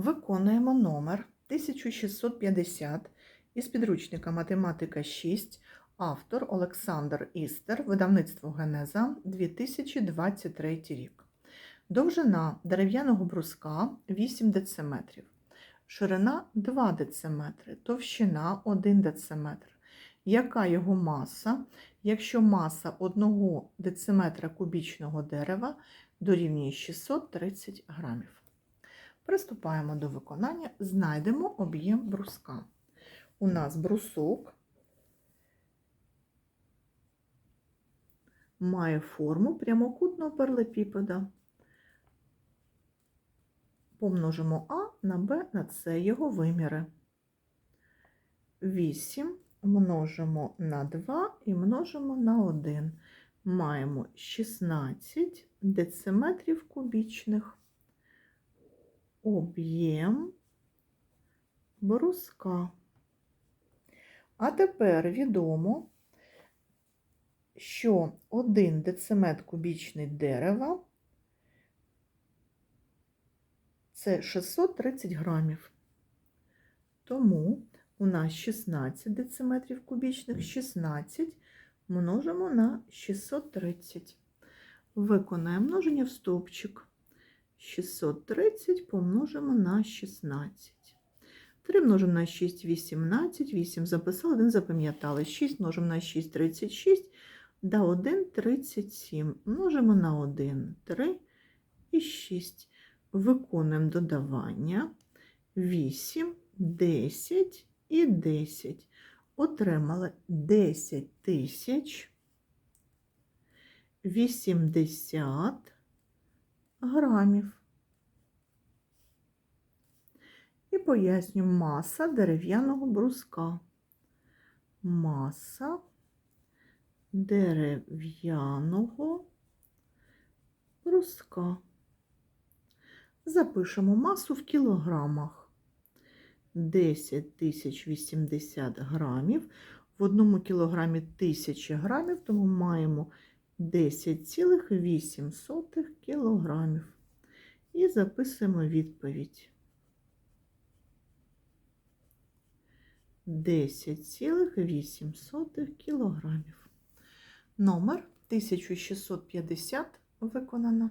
Виконуємо номер 1650 із підручника Математика 6, автор Олександр Істер, видавництво Генеза 2023 рік. Довжина дерев'яного бруска 8 дециметрів, ширина 2 дециметри, товщина 1 дециметр. Яка його маса, якщо маса 1 дециметра кубічного дерева дорівнює 630 грамів? Приступаємо до виконання, знайдемо об'єм бруска. У нас брусок має форму прямокутного паралепіпеда. Помножимо А на Б на С його виміри. 8 множимо на 2 і множимо на 1. Маємо 16 дециметрів кубічних об'єм бруска. А тепер відомо, що 1 дециметр кубічний дерева це 630 грамів. Тому у нас 16 дециметрів кубічних, 16 множимо на 630. Виконаємо множення в стовпчик. 630 помножимо на 16. 3 множимо на 6 18, 8 записали, 1 запам'ятали. 6 множимо на 6 36, да 1 37. Множимо на 1 3 і 6. Виконуємо додавання 8, 10 і 10. Отримали 10 тисяч 80 грамів. І поясню маса дерев'яного бруска. Маса дерев'яного бруска. Запишемо масу в кілограмах. 10 тисяч 80 грамів. В одному кілограмі 1000 грамів, тому маємо 10,8 кілограмів. І записуємо відповідь. 10,8 кілограмів. Номер 1650 виконано.